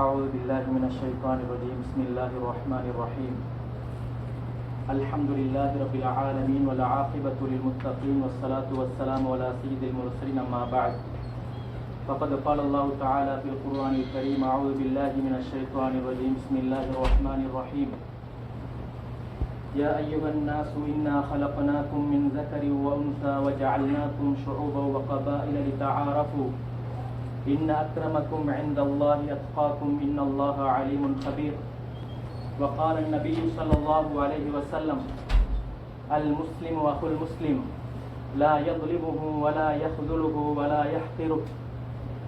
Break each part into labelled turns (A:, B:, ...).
A: أعوذ بالله من الشيطان الرجيم بسم الله الرحمن الرحيم الحمد لله رب العالمين والعاقبة للمتقين والصلاة والسلام على سيد المرسلين أما بعد فقد قال الله تعالى في القرآن الكريم أعوذ بالله من الشيطان الرجيم بسم الله الرحمن الرحيم يا أيها الناس إنا خلقناكم من ذكر وأنثى وجعلناكم شعوبا وقبائل لتعارفوا إن أكرمكم عند الله أتقاكم إن الله عليم خبير وقال النبي صلى الله عليه وسلم المسلم أخو المسلم لا يظلمه ولا يخذله ولا يحقره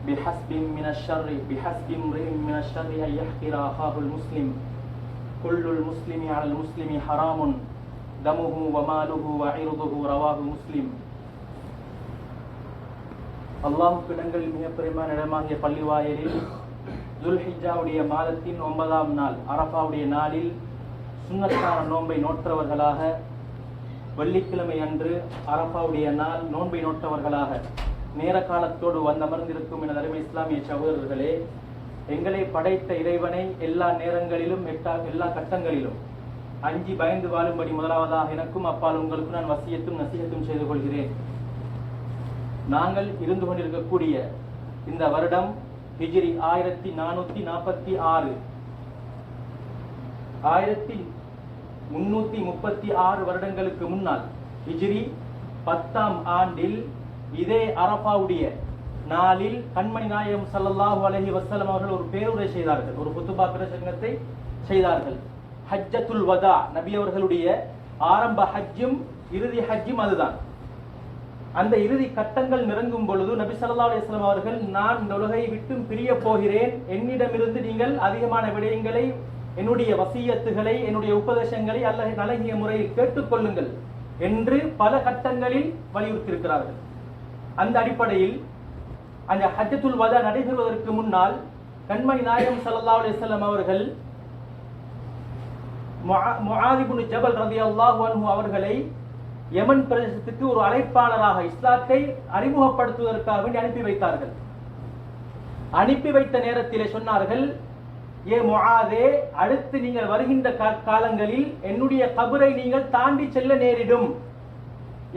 A: بحسب من الشر بحسب امرئ من الشر أن يحقر أخاه المسلم كل المسلم على المسلم حرام دمه وماله وعرضه رواه مسلم அல்லாஹுக்கிடங்கள் மிகப்பெருமான இடமாகிய பள்ளிவாயலில் துல்ஹிஜாவுடைய மாதத்தின் ஒன்பதாம் நாள் அரபாவுடைய நாளில் சுண்ணத்தான நோன்பை நோற்றவர்களாக வெள்ளிக்கிழமை அன்று அரபாவுடைய நாள் நோன்பை நோற்றவர்களாக நேர காலத்தோடு வந்தமர்ந்திருக்கும் என அருமை இஸ்லாமிய சகோதரர்களே எங்களை படைத்த இறைவனை எல்லா நேரங்களிலும் எட்டா எல்லா கட்டங்களிலும் அஞ்சி பயந்து வாழும்படி முதலாவதாக எனக்கும் அப்பால் உங்களுக்கு நான் வசியத்தும் நசியத்தும் செய்து கொள்கிறேன் நாங்கள் இருந்து கொண்டிருக்கக்கூடிய இந்த வருடம் ஹிஜிரி ஆயிரத்தி நானூற்றி நாற்பத்தி ஆறு ஆயிரத்தி முன்னூத்தி முப்பத்தி ஆறு வருடங்களுக்கு முன்னால் ஹிஜிரி பத்தாம் ஆண்டில் இதே அரபாவுடைய நாளில் கண்மணி நாயகம் சல்லாஹு அலஹி வசலம் அவர்கள் ஒரு பேருரை செய்தார்கள் ஒரு புத்துபா பிரசங்கத்தை செய்தார்கள் ஹஜ்ஜத்துல் வதா நபி அவர்களுடைய ஆரம்ப ஹஜ்ஜும் இறுதி ஹஜ்ஜும் அதுதான் அந்த இறுதி கட்டங்கள் நெருங்கும் பொழுது நபி சல்லா அலிஸ்லாம் அவர்கள் நான் இந்த உலகை விட்டு பிரிய போகிறேன் என்னிடமிருந்து நீங்கள் அதிகமான விடயங்களை என்னுடைய வசியத்துகளை என்னுடைய உபதேசங்களை அல்லது நலகிய முறையில் கேட்டுக்கொள்ளுங்கள் என்று பல கட்டங்களில் வலியுறுத்தியிருக்கிறார்கள் அந்த அடிப்படையில் அந்த ஹஜத்துல் வதா நடைபெறுவதற்கு முன்னால் கண்மணி நாயகம் சல்லா அலிஸ்லாம் அவர்கள் ஜபல் அவர்களை யமன் பிரதேசத்துக்கு ஒரு அழைப்பாளராக இஸ்லாத்தை அறிமுகப்படுத்துவதற்காக வேண்டி அனுப்பி வைத்தார்கள் அனுப்பி வைத்த நேரத்திலே சொன்னார்கள் ஏ மொஹாதே அடுத்து நீங்கள் வருகின்ற காலங்களில் என்னுடைய கபரை நீங்கள் தாண்டி செல்ல நேரிடும்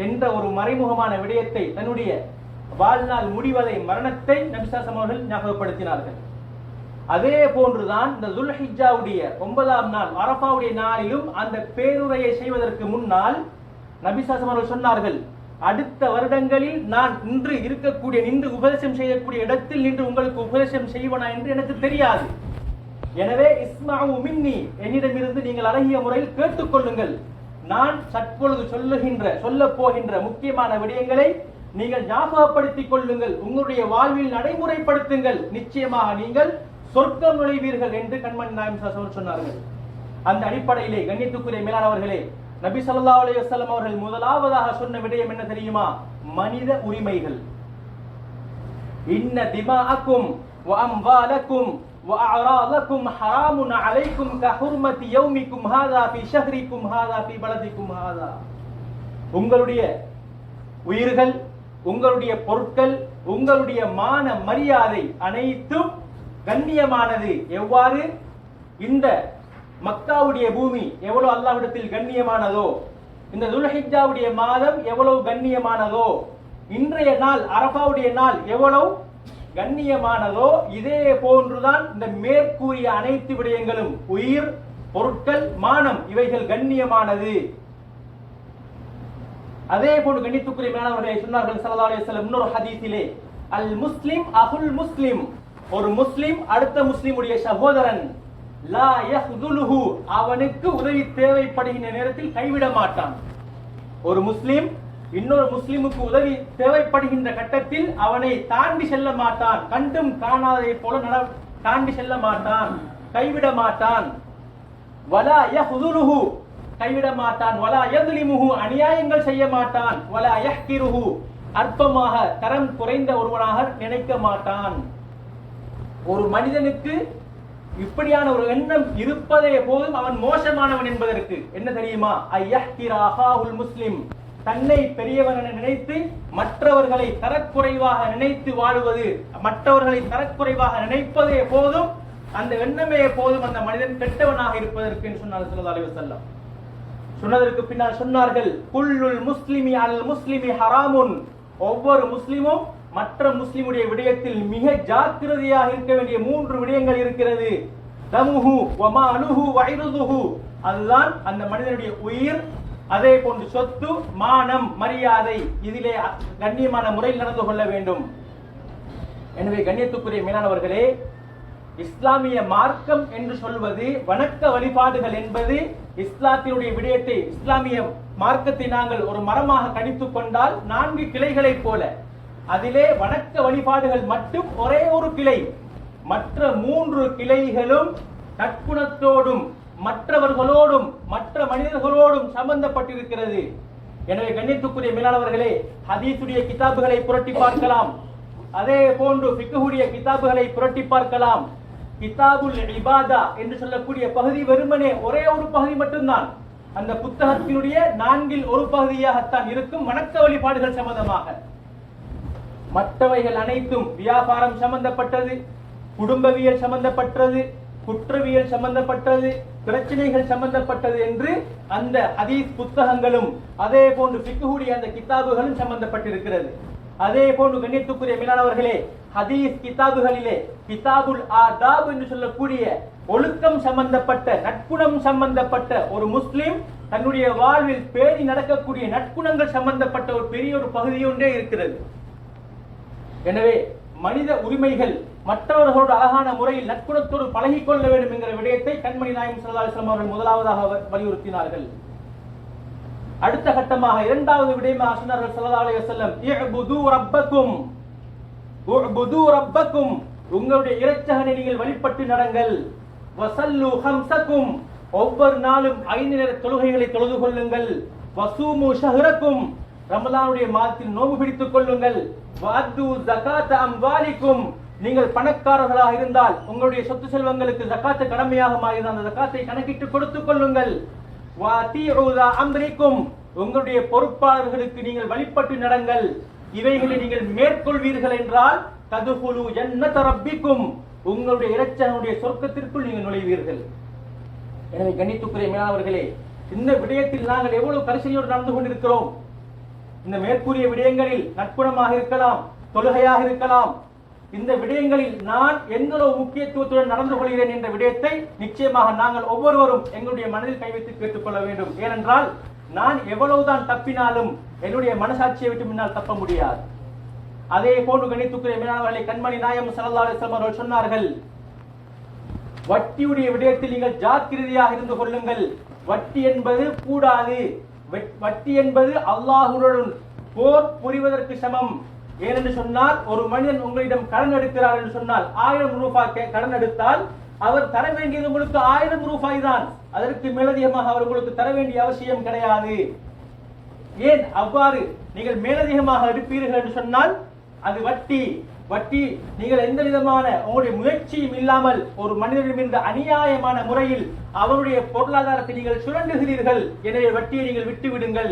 A: என்ற ஒரு மறைமுகமான விடயத்தை தன்னுடைய வாழ்நாள் முடிவதை மரணத்தை நபிசாசம் அவர்கள் ஞாபகப்படுத்தினார்கள் அதே போன்றுதான் இந்த துல்ஹிஜாவுடைய ஒன்பதாம் நாள் அரபாவுடைய நாளிலும் அந்த பேருரையை செய்வதற்கு முன்னால் நபிசாசம் அவர்கள் சொன்னார்கள் அடுத்த வருடங்களில் நான் இன்று இருக்கக்கூடிய நின்று உபதேசம் செய்யக்கூடிய இடத்தில் நின்று உங்களுக்கு உபதேசம் செய்வனா என்று எனக்கு தெரியாது எனவே இஸ்மாவு உமின்னி என்னிடமிருந்து நீங்கள் அழகிய முறையில் கேட்டுக்கொள்ளுங்கள் நான் சற்பொழுது சொல்லுகின்ற சொல்ல போகின்ற முக்கியமான விடயங்களை நீங்கள் ஞாபகப்படுத்திக் கொள்ளுங்கள் உங்களுடைய வாழ்வில் நடைமுறைப்படுத்துங்கள் நிச்சயமாக நீங்கள் சொர்க்கம் நுழைவீர்கள் என்று கண்மணி நாயம் சொன்னார்கள் அந்த அடிப்படையிலே கண்ணித்துக்குரிய மேலானவர்களே நபி சல்லா அலையம் அவர்கள் முதலாவதாக சொன்ன விடயம் என்ன தெரியுமா மனித உரிமைகள் இன்ன திமாக்கும் وأموالكم وأعراضكم حرام عليكم كحرمة يومكم هذا في شهركم هذا في بلدكم هذا உங்களுடைய உயிர்கள் உங்களுடைய பொருட்கள் உங்களுடைய மான மரியாதை அனைத்தும் கண்ணியமானது எவ்வாறு இந்த மக்காவுடைய பூமி எவ்வளவு அல்லாவிடத்தில் கண்ணியமானதோ இந்த துல்ஹிஜாவுடைய மாதம் எவ்வளவு கண்ணியமானதோ இன்றைய நாள் அரபாவுடைய நாள் எவ்வளவு கண்ணியமானதோ இதே போன்றுதான் இந்த மேற்கூறிய அனைத்து விடயங்களும் உயிர் பொருட்கள் மானம் இவைகள் கண்ணியமானது அதே போன்று கண்ணித்துக்குரிய மேலானவர்களை சொன்னார்கள் சல்லா அலிஸ்லம் இன்னொரு அல் முஸ்லிம் அகுல் முஸ்லிம் ஒரு முஸ்லிம் அடுத்த முஸ்லிமுடைய சகோதரன் அவனுக்கு உதவி தேவைப்படுகின்ற நேரத்தில் கைவிட மாட்டான் ஒரு முஸ்லிம் இன்னொரு முஸ்லிமுக்கு உதவி தேவைப்படுகின்ற கட்டத்தில் அவனை தாண்டி செல்ல மாட்டான் கண்டும் காணாததை போல நட தாண்டி செல்ல மாட்டான் கைவிட மாட்டான் வலா கைவிட மாட்டான் அநியாயங்கள் செய்ய மாட்டான் அற்பமாக தரம் குறைந்த ஒருவனாக நினைக்க மாட்டான் ஒரு மனிதனுக்கு இப்படியான ஒரு எண்ணம் இருப்பதே போதும் அவன் மோசமானவன் என்பதற்கு என்ன தெரியுமா ஐயஹ்திராஹாவுல் முஸ்லிம் தன்னை பெரியவன் என நினைத்து மற்றவர்களை தரக்குறைவாக நினைத்து வாழ்வது மற்றவர்களை தரக்குறைவாக நினைப்பதே போதும் அந்த எண்ணமே போதும் அந்த மனிதன் கெட்டவனாக இருப்பதற்கு சொன்னார் சில தலைவர் செல்லம் சொன்னதற்கு பின்னால் சொன்னார்கள் குல்லுல் முஸ்லிமி அல் முஸ்லிமி ஹராமுன் ஒவ்வொரு முஸ்லிமும் மற்ற முஸ்லிமுடைய விடயத்தில் மிக ஜாக்கிரதையாக இருக்க வேண்டிய மூன்று விடயங்கள் இருக்கிறது தமுஹு வமா அனுஹு வைருதுஹு அதுதான் அந்த மனிதனுடைய உயிர் அதே போன்று சொத்து மானம் மரியாதை இதிலே கண்ணியமான முறையில் நடந்து கொள்ள வேண்டும் எனவே கண்ணியத்துக்குரிய மீனானவர்களே இஸ்லாமிய மார்க்கம் என்று சொல்வது வணக்க வழிபாடுகள் என்பது இஸ்லாத்தினுடைய விடயத்தை இஸ்லாமிய மார்க்கத்தை நாங்கள் ஒரு மரமாக கணித்து கொண்டால் நான்கு கிளைகளைப் போல அதிலே வணக்க வழிபாடுகள் மட்டும் ஒரே ஒரு கிளை மற்ற மூன்று கிளைகளும் தற்குணத்தோடும் மற்றவர்களோடும் மற்ற மனிதர்களோடும் சம்பந்தப்பட்டிருக்கிறது எனவே கண்ணியத்துக்குரிய மேலாளர்களே ஹதீசுடைய கிதாபுகளை புரட்டி பார்க்கலாம் அதே போன்று பிக்குடைய கிதாபுகளை புரட்டி பார்க்கலாம் கிதாபுல் இபாதா என்று சொல்லக்கூடிய பகுதி வெறுமனே ஒரே ஒரு பகுதி மட்டும்தான் அந்த புத்தகத்தினுடைய நான்கில் ஒரு பகுதியாகத்தான் இருக்கும் வணக்க வழிபாடுகள் சம்பந்தமாக மற்றவைகள் அனைத்தும் வியாபாரம் சம்பந்தப்பட்டது குடும்பவியல் சம்பந்தப்பட்டது குற்றவியல் சம்பந்தப்பட்டது பிரச்சனைகள் சம்பந்தப்பட்டது என்று அந்த அதீஸ் புத்தகங்களும் அதே போன்று பிக்குடைய அந்த கித்தாபுகளும் சம்பந்தப்பட்டிருக்கிறது அதே போன்று கண்ணியத்துக்குரிய மீனவர்களே ஹதீஸ் கிதாபுகளிலே கிதாபுல் ஆதாப் என்று சொல்லக்கூடிய ஒழுக்கம் சம்பந்தப்பட்ட நட்புணம் சம்பந்தப்பட்ட ஒரு முஸ்லிம் தன்னுடைய வாழ்வில் பேணி நடக்கக்கூடிய நட்புணங்கள் சம்பந்தப்பட்ட ஒரு பெரிய ஒரு பகுதி ஒன்றே இருக்கிறது எனவே மனித உரிமைகள் மற்றவர்களோடு அழகான முறையில் நட்புணத்தோடு கொள்ள வேண்டும் என்கிற விடயத்தை கண்மணி நாயம் சல்லாஸ்லாம் அவர்கள் முதலாவதாக வலியுறுத்தினார்கள் அடுத்த கட்டமாக இரண்டாவது விடயமாக சொன்னார்கள் சல்லா உங்களுடைய இறைச்சகனை நீங்கள் வழிபட்டு நடங்கள் வசல்லு ஹம்சக்கும் ஒவ்வொரு நாளும் ஐந்து நேர தொழுகைகளை தொழுது கொள்ளுங்கள் வசூமு ஷஹரக்கும் ரமலானுடைய மாதத்தில் நோம்பு பிடித்துக் கொள்ளுங்கள் வாத்து ஜகாத் அம்வாலிக்கும் நீங்கள் பணக்காரர்களாக இருந்தால் உங்களுடைய சொத்து செல்வங்களுக்கு ஜக்காத்து கடமையாக மாறினால் அந்த ஜக்காத்தை கணக்கிட்டு கொடுத்துக் கொள்ளுங்கள் அம்ரிக்கும் உங்களுடைய பொறுப்பாளர்களுக்கு நீங்கள் வழிபட்டு நடங்கள் இவைகளை நீங்கள் மேற்கொள்வீர்கள் என்றால் கதுகுலு என்ன தரப்பிக்கும் உங்களுடைய இறைச்சனுடைய சொர்க்கத்திற்குள் நீங்கள் நுழைவீர்கள் எனவே கணித்துக்குறை மேலானவர்களே இந்த விடயத்தில் நாங்கள் எவ்வளவு கரிசனையோடு நடந்து கொண்டிருக்கிறோம் இந்த மேற்கூறிய விடயங்களில் நட்புணமாக இருக்கலாம் தொழுகையாக இருக்கலாம் இந்த விடயங்களில் நான் எங்களோ முக்கியத்துவத்துடன் நடந்து கொள்கிறேன் என்ற விடயத்தை நிச்சயமாக நாங்கள் ஒவ்வொருவரும் எங்களுடைய மனதில் கை வைத்து கொள்ள வேண்டும் ஏனென்றால் நான் எவ்வளவுதான் தப்பினாலும் என்னுடைய மனசாட்சியை விட்டு முன்னால் தப்ப முடியாது அதே போன்று கணித்துக்குரிய மீனவர்களை கண்மணி நாயம் சல்லா அவர்கள் சொன்னார்கள் வட்டியுடைய விடயத்தில் நீங்கள் ஜாக்கிரதையாக இருந்து கொள்ளுங்கள் வட்டி என்பது கூடாது வட்டி என்பது அல்லாஹுடன் போர் புரிவதற்கு சமம் ஏனென்று சொன்னால் ஒரு மனிதன் உங்களிடம் கடன் எடுக்கிறார் என்று சொன்னால் ஆயிரம் ரூபாய் கடன் எடுத்தால் அவர் தர வேண்டியது உங்களுக்கு ஆயிரம் ரூபாய் தான் அதற்கு மேலதிகமாக அவர் உங்களுக்கு தர வேண்டிய அவசியம் கிடையாது ஏன் அவ்வாறு நீங்கள் மேலதிகமாக எடுப்பீர்கள் என்று சொன்னால் அது வட்டி வட்டி நீங்கள் எந்த விதமான உங்களுடைய முயற்சியும் இல்லாமல் ஒரு இருந்த அநியாயமான முறையில் அவருடைய பொருளாதாரத்தை நீங்கள் சுரண்டுகிறீர்கள் எனவே வட்டியை நீங்கள் விட்டுவிடுங்கள்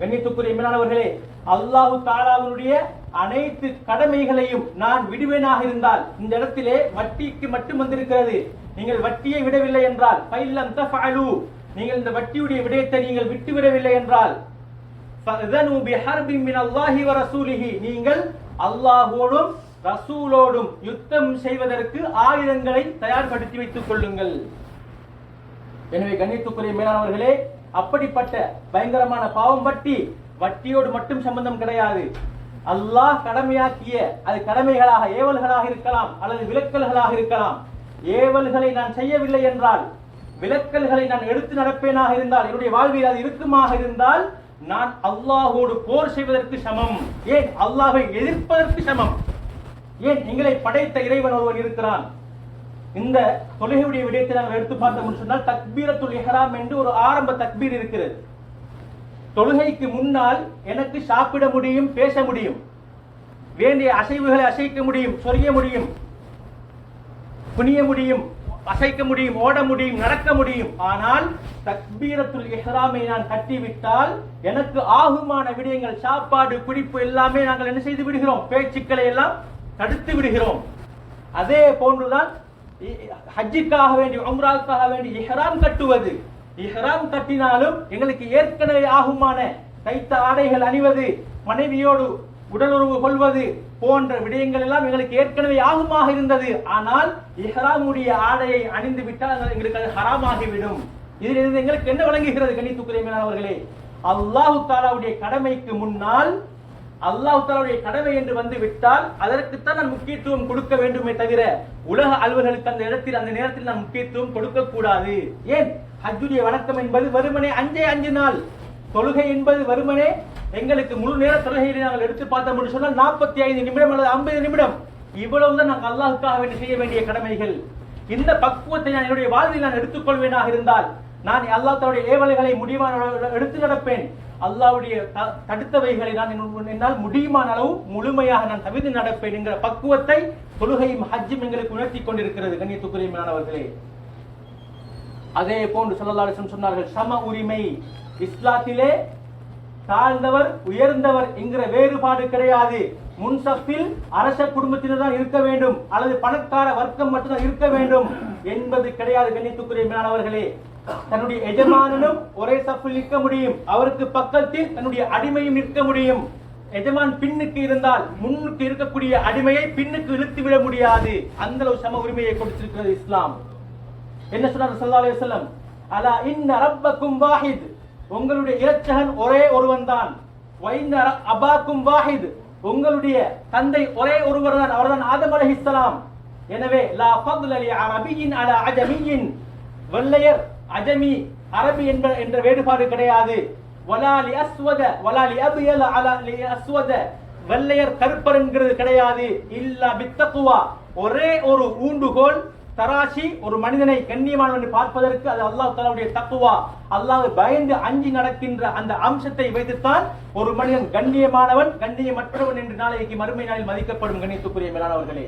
A: கண்ணியத்துக்குரிய மேலானவர்களே அல்லாஹு தாலாவினுடைய அனைத்து கடமைகளையும் நான் விடுவேனாக இருந்தால் இந்த இடத்திலே வட்டிக்கு மட்டும் வந்திருக்கிறது நீங்கள் வட்டியை விடவில்லை என்றால் பைல்லம் தஃபலு நீங்கள் இந்த வட்டியுடைய விடயத்தை நீங்கள் விட்டுவிடவில்லை என்றால் நீங்கள் அல்லாஹோடும் ரசூலோடும் யுத்தம் செய்வதற்கு ஆயுதங்களை தயார்படுத்தி வைத்துக் கொள்ளுங்கள் எனவே கண்ணியத்துக்குரிய மேலானவர்களே அப்படிப்பட்ட பயங்கரமான பாவம் பட்டி வட்டியோடு மட்டும் சம்பந்தம் கிடையாது அல்லாஹ் கடமையாக்கிய அது கடமைகளாக ஏவல்களாக இருக்கலாம் அல்லது விலக்கல்களாக இருக்கலாம் ஏவல்களை நான் செய்யவில்லை என்றால் விலக்கல்களை நான் எடுத்து நடப்பேனாக இருந்தால் என்னுடைய வாழ்வில் அது இருக்குமாக இருந்தால் நான் அல்லாஹோடு போர் செய்வதற்கு சமம் ஏன் அல்லாஹை எதிர்ப்பதற்கு சமம் ஏன் எங்களை படைத்த இறைவன் ஒருவன் இருக்கிறான் இந்த தொழுகையுடைய விடயத்தை நாங்கள் எடுத்து பார்த்தோம் சொன்னால் தக்பீரத்துல் இஹராம் என்று ஒரு ஆரம்ப தக்பீர் இருக்கிறது தொழுகைக்கு முன்னால் எனக்கு சாப்பிட முடியும் பேச முடியும் வேண்டிய அசைவுகளை அசைக்க முடியும் சொரிய முடியும் புனிய முடியும் அசைக்க முடியும் ஓட முடியும் நடக்க முடியும் ஆனால் தக்பீரத்துல் இஹ்ராமை நான் கட்டிவிட்டால் எனக்கு ஆகுமான விடயங்கள் சாப்பாடு குடிப்பு எல்லாமே நாங்கள் என்ன செய்து விடுகிறோம் பேச்சுக்களை எல்லாம் தடுத்து விடுகிறோம் அதே போன்றுதான் ஹஜ்ஜிக்காக வேண்டி உம்ராவுக்காக வேண்டி இஹ்ராம் கட்டுவது இஹ்ராம் கட்டினாலும் எங்களுக்கு ஏற்கனவே ஆகுமான தைத்த ஆடைகள் அணிவது மனைவியோடு உடலுறவு கொள்வது போன்ற விடயங்கள் எல்லாம் எங்களுக்கு ஏற்கனவே யாகமாக இருந்தது ஆனால் இஹ்ராமுடைய ஆடையை அணிந்து விட்டால் எங்களுக்கு அது ஹராமாகிவிடும் இதில் இருந்து எங்களுக்கு என்ன வழங்குகிறது கணித்துக்குரிய மேலானவர்களே அல்லாஹு தாலாவுடைய கடமைக்கு முன்னால் அல்லாஹு தாலாவுடைய கடமை என்று வந்து விட்டால் அதற்குத்தான் நான் முக்கியத்துவம் கொடுக்க வேண்டுமே தவிர உலக அலுவலர்களுக்கு அந்த இடத்தில் அந்த நேரத்தில் நான் முக்கியத்துவம் கொடுக்க கூடாது ஏன் ஹஜ்ஜுடைய வணக்கம் என்பது வருமனே அஞ்சே அஞ்சு நாள் தொழுகை என்பது வருமனே எங்களுக்கு முழு நேர தொழுகையை நாங்கள் எடுத்து பார்த்தோம் சொன்னால் நாற்பத்தி ஐந்து நிமிடம் அல்லது ஐம்பது நிமிடம் இவ்வளவுதான் நாங்கள் அல்லாஹுக்காக வேண்டி செய்ய வேண்டிய கடமைகள் இந்த பக்குவத்தை நான் என்னுடைய வாழ்வில் நான் எடுத்துக்கொள்வேனாக இருந்தால் நான் அல்லா தன்னுடைய ஏவலைகளை முடிவான எடுத்து நடப்பேன் அல்லாவுடைய தடுத்தவைகளை நான் என்னால் முடியுமான அளவு முழுமையாக நான் தவிர்த்து நடப்பேன் என்கிற பக்குவத்தை தொழுகையும் ஹஜ்ஜும் எங்களுக்கு உணர்த்தி கொண்டிருக்கிறது கண்ணியத்துக்குரியமானவர்களே அதே போன்று சொல்லலாசம் சொன்னார்கள் சம உரிமை இஸ்லாத்திலே தாழ்ந்தவர் உயர்ந்தவர் என்கிற வேறுபாடு கிடையாது முன்சப்பில் அரச குடும்பத்தினர் தான் இருக்க வேண்டும் அல்லது பணக்கார வர்க்கம் மட்டும்தான் இருக்க வேண்டும் என்பது கிடையாது கண்ணித்துக்குரிய மேலானவர்களே தன்னுடைய எஜமானனும் ஒரே சப்பில் நிற்க முடியும் அவருக்கு பக்கத்தில் தன்னுடைய அடிமையும் நிற்க முடியும் எஜமான் பின்னுக்கு இருந்தால் முன்னுக்கு இருக்கக்கூடிய அடிமையை பின்னுக்கு இழுத்து விட முடியாது அந்த அளவு சம உரிமையை கொடுத்திருக்கிறது இஸ்லாம் என்ன சொன்னார் சல்லா அலி அலா இன் ரப்பக்கும் வாஹித் உங்களுடைய இறைச்சகன் ஒரே ஒருவன் தான் அபாக்கும் வாஹித் உங்களுடைய தந்தை ஒரே ஒருவர் தான் அவர்தான் ஆதம் அலி இஸ்லாம் எனவே லா ஃபதுல் அலி அரபியின் அல அஜமியின் வெள்ளையர் அஜமி அரபி என்ற என்ற வேறுபாடு கிடையாது வலாலி அஸ்வத வலாலி அபியல அலாலி அஸ்வத வெள்ளையர் கருப்பர் என்கிறது கிடையாது இல்லா பித்தக்குவா ஒரே ஒரு ஊண்டுகோல் தராசி ஒரு மனிதனை கண்ணியமானவனை பார்ப்பதற்கு அது அல்லாஹ் தலாவுடைய தப்புவா அல்லாஹ் பயந்து அஞ்சி நடக்கின்ற அந்த அம்சத்தை வைத்துத்தான் ஒரு மனிதன் கண்ணியமானவன் கண்ணியமற்றவன் என்று நாளைக்கு மறுமை நாளில் மதிக்கப்படும் கண்ணியத்துக்குரிய மேலானவர்களே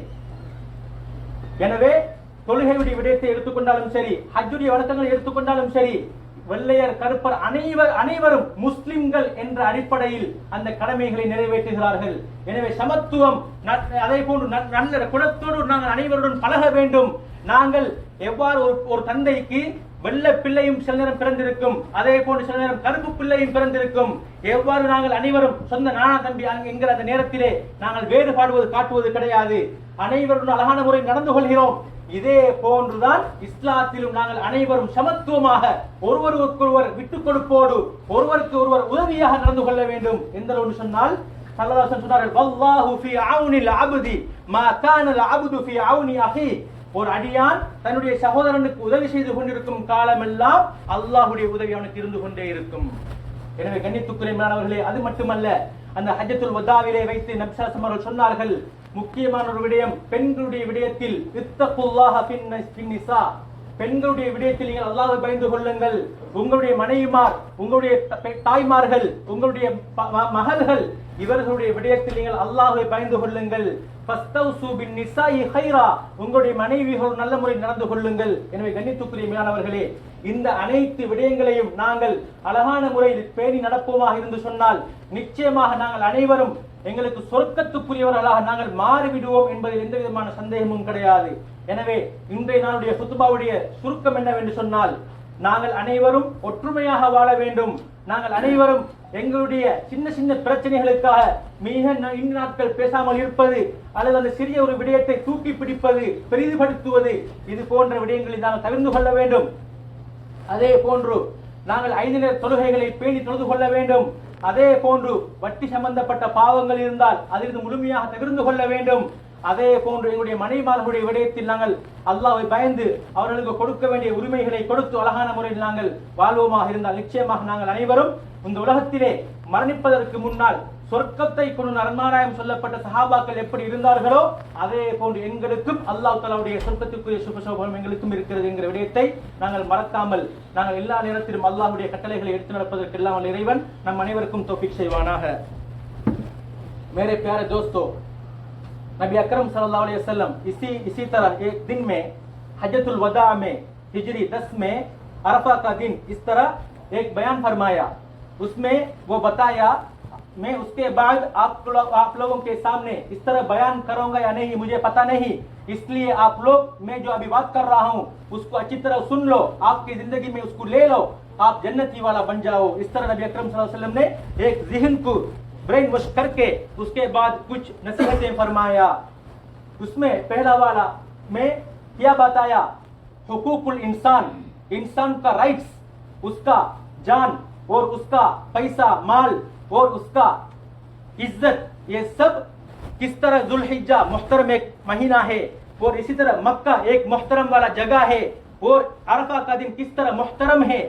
A: எனவே தொழுகையுடைய விடயத்தை எடுத்துக்கொண்டாலும் சரி ஹஜ்ஜுடைய வழக்கங்களை எடுத்துக்கொண்டாலும் சரி வெள்ளையர் கருப்பர் அனைவர் அனைவரும் முஸ்லிம்கள் என்ற அடிப்படையில் அந்த கடமைகளை நிறைவேற்றுகிறார்கள் எனவே சமத்துவம் அதே போன்று நல்ல குணத்தோடு நாங்கள் அனைவருடன் பழக வேண்டும் நாங்கள் எவ்வாறு ஒரு ஒரு தந்தைக்கு வெள்ள பிள்ளையும் சில நேரம் பிறந்திருக்கும் அதே போன்று சில நேரம் கருப்பு பிள்ளையும் பிறந்திருக்கும் எவ்வாறு நாங்கள் அனைவரும் சொந்த நானா தம்பி என்கிற அந்த நேரத்திலே நாங்கள் வேறுபாடுவது காட்டுவது கிடையாது அனைவரும் அழகான முறை நடந்து கொள்கிறோம் இதே போன்றுதான் இஸ்லாத்திலும் நாங்கள் அனைவரும் சமத்துவமாக ஒருவருக்கொருவர் விட்டுக் கொடுப்போடு ஒருவருக்கு ஒருவர் உதவியாக நடந்து கொள்ள வேண்டும் என்று ஒன்று சொன்னால் சல்லதாசன் சொன்னார்கள் வல்லாஹு ஃபி ஆவுனில் அபுதி மா கானல் அபுது ஃபி ஆவுனி அஹி ஒரு அடியான் தன்னுடைய சகோதரனுக்கு உதவி செய்து கொண்டிருக்கும் காலமெல்லாம் அல்லாஹுடைய உதவி அவனுக்கு இருந்து கொண்டே இருக்கும் எனவே கண்ணித்துக்குறை மாணவர்களே அது மட்டுமல்ல அந்த ஹஜத்துல் வதாவிலே வைத்து நப்சாசம் அவர்கள் சொன்னார்கள் முக்கியமான ஒரு விடயம் பெண்களுடைய விடயத்தில் பெண்களுடைய விடயத்தில் நீங்கள் அல்லாத பயந்து கொள்ளுங்கள் உங்களுடைய மனைவிமார் உங்களுடைய தாய்மார்கள் உங்களுடைய மகள்கள் இவர்களுடைய விடயத்தில் நீங்கள் அல்லாஹை பயந்து கொள்ளுங்கள் உங்களுடைய மனைவிகள் நல்ல முறை நடந்து கொள்ளுங்கள் எனவே கண்ணித்துக்குரிய மேலானவர்களே இந்த அனைத்து விடயங்களையும் நாங்கள் அழகான முறையில் பேணி நடப்போமாக இருந்து சொன்னால் நிச்சயமாக நாங்கள் அனைவரும் எங்களுக்கு சொர்க்கத்துக்குரியவர்களாக நாங்கள் மாறிவிடுவோம் என்பதில் எந்த விதமான சந்தேகமும் கிடையாது எனவே இன்றைய நாளுடைய சுத்துபாவுடைய சுருக்கம் என்னவென்று சொன்னால் நாங்கள் அனைவரும் ஒற்றுமையாக வாழ வேண்டும் நாங்கள் அனைவரும் எங்களுடைய சின்ன சின்ன பிரச்சனைகளுக்காக மிக இன்று நாட்கள் பேசாமல் இருப்பது அல்லது அந்த சிறிய ஒரு விடயத்தை தூக்கி பிடிப்பது பெரிதுபடுத்துவது இது போன்ற விடயங்களை நாங்கள் தவிர்த்து கொள்ள வேண்டும் அதே போன்று நாங்கள் ஐந்து நேர தொழுகைகளை பேணி தொழுது கொள்ள வேண்டும் அதே போன்று வட்டி சம்பந்தப்பட்ட பாவங்கள் இருந்தால் அதிலிருந்து முழுமையாக தகிர்ந்து கொள்ள வேண்டும் அதே போன்று எங்களுடைய மனைவிமார்களுடைய விடயத்தில் நாங்கள் அல்லாவை பயந்து அவர்களுக்கு கொடுக்க வேண்டிய உரிமைகளை கொடுத்து அழகான முறையில் நாங்கள் வாழ்வோமாக இருந்தால் நிச்சயமாக நாங்கள் அனைவரும் இந்த உலகத்திலே மரணிப்பதற்கு முன்னால் சொர்க்கத்தை கொண்டு நன்மாராயம் சொல்லப்பட்ட சஹாபாக்கள் எப்படி இருந்தார்களோ அதே போன்று எங்களுக்கும் அல்லாஹ் தலாவுடைய சொர்க்கத்துக்குரிய சுபசோபம் எங்களுக்கும் இருக்கிறது என்கிற விடயத்தை நாங்கள் மறக்காமல் நாங்கள் எல்லா நேரத்திலும் அல்லாஹுடைய கட்டளைகளை எடுத்து நடப்பதற்கு இல்லாமல் இறைவன் நம் அனைவருக்கும் தொப்பிக் செய்வானாக மேரே பேர தோஸ்தோ नबी अकरम सल्लल्लाहु अलैहि वसल्लम इसी इसी तरह एक दिन में हजतुल वदा में हिजरी दस में अरफा का दिन इस तरह एक बयान फरमाया उसमें वो बताया मैं उसके बाद आप लो, आप लोगों के सामने इस तरह बयान करूंगा या नहीं मुझे पता नहीं इसलिए आप लोग मैं जो अभी बात कर रहा हूँ उसको अच्छी तरह सुन लो आपकी जिंदगी में उसको ले लो आप जन्नती वाला बन जाओ इस तरह नबी अक्रम सल्लल्लाहु अलैहि वसल्लम ने एक जहन को ब्रेन वॉश करके उसके बाद कुछ नसीहतें फरमाया उसमें पहला वाला में क्या बताया हुकूकुल इंसान इंसान का राइट्स उसका जान और उसका पैसा माल और उसका इज्जत ये सब किस तरह जुलहिज्जा मुहतरम एक महीना है और इसी तरह मक्का एक मोहतरम वाला जगह है और अरफा का दिन किस तरह मोहतरम है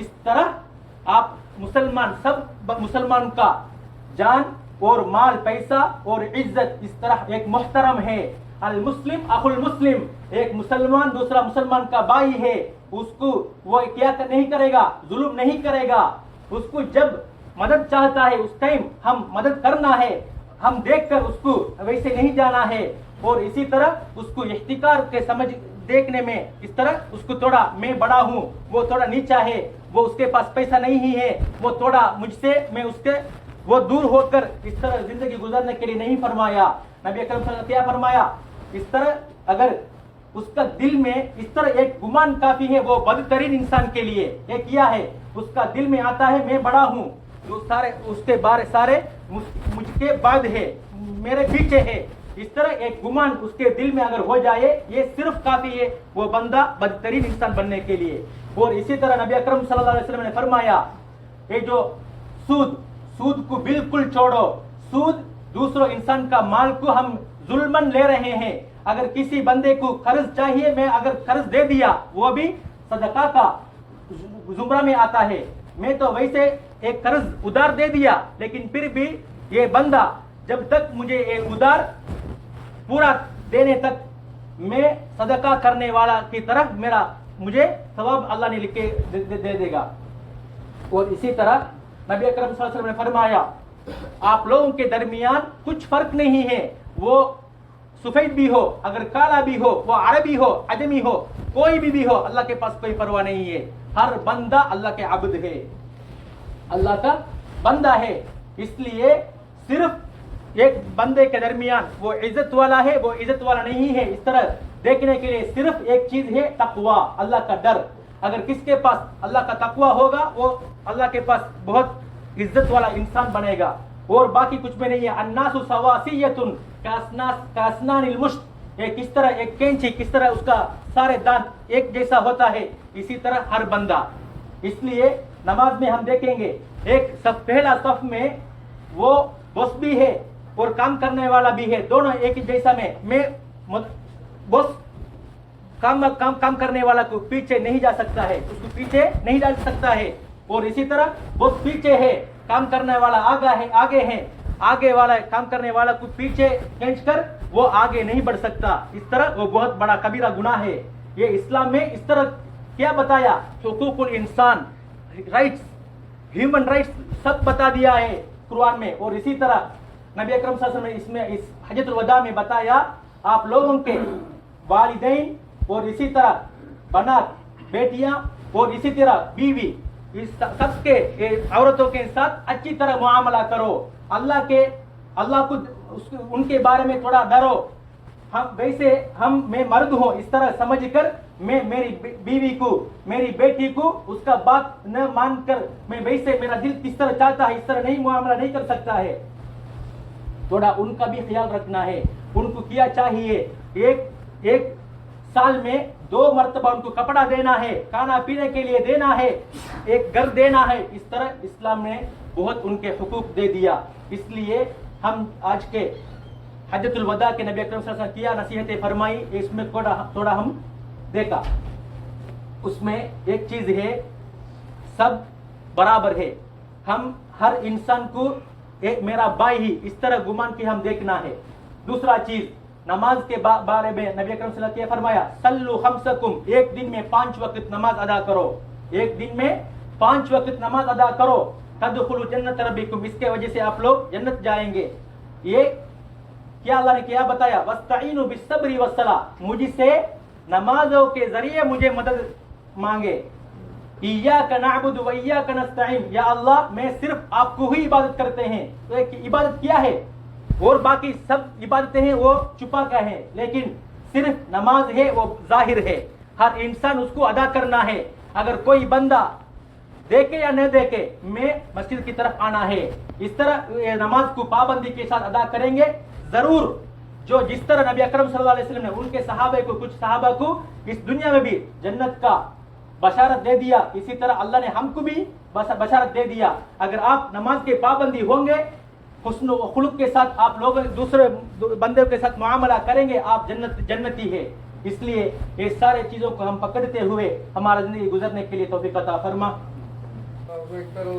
A: इस तरह आप मुसलमान सब मुसलमान का जान और माल पैसा और इज्जत इस तरह एक मोहतरम है अल मुस्लिम अखुल मुस्लिम एक मुसलमान दूसरा मुसलमान का भाई है उसको वो क्या कर, नहीं करेगा जुल्म नहीं करेगा उसको जब मदद चाहता है उस टाइम हम मदद करना है हम देखकर उसको वैसे नहीं जाना है और इसी तरह उसको इश्तिकार के समझ देखने में इस तरह उसको थोड़ा मैं बड़ा हूँ वो थोड़ा नीचा है वो उसके पास पैसा नहीं ही है वो थोड़ा मुझसे मैं उसके वो दूर होकर इस तरह जिंदगी गुजारने के लिए नहीं फरमाया नबी अकरम ने क्या फरमाया इस तरह अगर उसका दिल में इस तरह एक गुमान काफी है वो बदतरीन इंसान के लिए ये किया है उसका दिल में आता है मैं बड़ा हूँ जो सारे उसके बारे सारे मुझके बाद है मेरे पीछे है इस तरह एक गुमान उसके दिल में अगर हो जाए ये सिर्फ काफी है वो बंदा बदतरीन इंसान बनने के लिए और इसी तरह नबी अकरम सल्लल्लाहु अलैहि वसल्लम ने फरमाया ये जो सूद सूद को बिल्कुल छोड़ो सूद दूसरों इंसान का माल को हम जुल्मन ले रहे हैं अगर किसी बंदे को कर्ज चाहिए मैं अगर कर्ज दे दिया वो भी सदका का जुमरा में आता है मैं तो वैसे एक कर्ज उधार दे दिया लेकिन फिर भी ये बंदा जब तक मुझे ये उधार पूरा देने तक मैं सदका करने वाला की तरफ मेरा मुझे सवाब अल्लाह ने लिख के दे, दे, दे देगा और इसी तरह नबी अकरम सल्लल्लाहु अलैहि वसल्लम ने फरमाया आप लोगों के दरमियान कुछ फर्क नहीं है वो सफेद भी हो अगर काला भी हो वो अरबी हो अजमी हो कोई भी भी हो अल्लाह के पास कोई परवाह नहीं है हर बंदा अल्लाह के अब्द है अल्लाह का बंदा है इसलिए सिर्फ एक बंदे के दरमियान वो इज्जत वाला है वो इज्जत वाला नहीं है इस तरह देखने के लिए सिर्फ एक चीज है तकवा अल्लाह का डर अगर किसके पास अल्लाह का तकवा होगा वो अल्लाह के पास बहुत इज्जत वाला इंसान बनेगा और बाकी कुछ भी नहीं है अन्नासु सवासियतुन कासनास कासनानिल मुश्त ये किस तरह एक कैंची किस तरह उसका सारे दांत एक जैसा होता है इसी तरह हर बंदा इसलिए नमाज में हम देखेंगे एक सब पहला सफ में वो बस भी है और काम करने वाला भी है दोनों एक जैसा में मैं बस काम काम काम करने वाला को पीछे नहीं जा सकता है उसको पीछे नहीं जा सकता है और इसी तरह वो पीछे है काम करने वाला आगा है आगे है आगे वाला काम करने वाला को पीछे खींच कर वो आगे नहीं बढ़ सकता इस तरह वो बहुत बड़ा कबीरा गुना है ये इस्लाम में इस तरह क्या बताया हकूकुल इंसान राइट्स ह्यूमन राइट्स सब बता दिया है कुरान में और इसी तरह नबी अक्रम ने इसमें इस हजरत वदा में बताया आप लोगों के वालदेन और इसी तरह बना बेटियां और इसी तरह बीवी इस सबके औरतों के साथ अच्छी तरह मुआमला करो अल्लाह के अल्लाह को उनके बारे में थोड़ा डरो हम वैसे हम मैं मर्द हूँ इस तरह समझ कर मैं मेरी बीवी को मेरी बेटी को उसका बात न मानकर मैं वैसे मेरा दिल किस तरह चाहता है इस तरह नहीं मुआमला नहीं कर सकता है थोड़ा उनका भी ख्याल रखना है उनको किया चाहिए एक एक साल में दो मरतबा उनको कपड़ा देना है खाना पीने के लिए देना है एक घर देना है इस तरह इस्लाम ने बहुत उनके हकूक दे दिया इसलिए हम आज के हजरतुल वदा के नबी अकरम किया नसीहतें फरमाई इसमें थोड़ा थोड़ा हम देखा उसमें एक चीज है सब बराबर है हम हर इंसान को एक मेरा भाई ही इस तरह गुमान की हम देखना है दूसरा चीज़ नमाज के बा, बारे में नबी अकरम सल्लल्लाहु अलैहि वसल्लम ने फरमाया सल्लु खमसकुम एक दिन में पांच वक्त नमाज अदा करो एक दिन में पांच वक्त नमाज अदा करो तदखुलु जन्नत रब्बिकुम इसके वजह से आप लोग जन्नत जाएंगे ये क्या अल्लाह ने क्या बताया वस्तईनु बिसब्री वसला मुझसे नमाजों के जरिए मुझे मदद मांगे इयाका नअबुदु व इयाका नस्तईन या अल्लाह मैं सिर्फ आपको ही इबादत करते हैं तो एक इबादत क्या है और बाकी सब इबादतें हैं वो छुपा का है लेकिन सिर्फ नमाज है वो जाहिर है हर इंसान उसको अदा करना है अगर कोई बंदा देखे या न देखे मैं मस्जिद की तरफ आना है इस तरह नमाज को पाबंदी के साथ अदा करेंगे जरूर जो जिस तरह नबी अकरम सल्लल्लाहु अलैहि वसल्लम ने उनके सहाबे को कुछ सहाबा को इस दुनिया में भी जन्नत का बशारत दे दिया इसी तरह अल्लाह ने हमको भी बशारत दे दिया अगर आप नमाज के पाबंदी होंगे हसन वखलूक के साथ आप लोग दूसरे बंदे के साथ मामला करेंगे आप जन्नत जन्नती है इसलिए ये सारे चीज़ों को हम पकड़ते हुए हमारा ज़िंदगी गुजरने के लिए तोफ़ी कता फरमा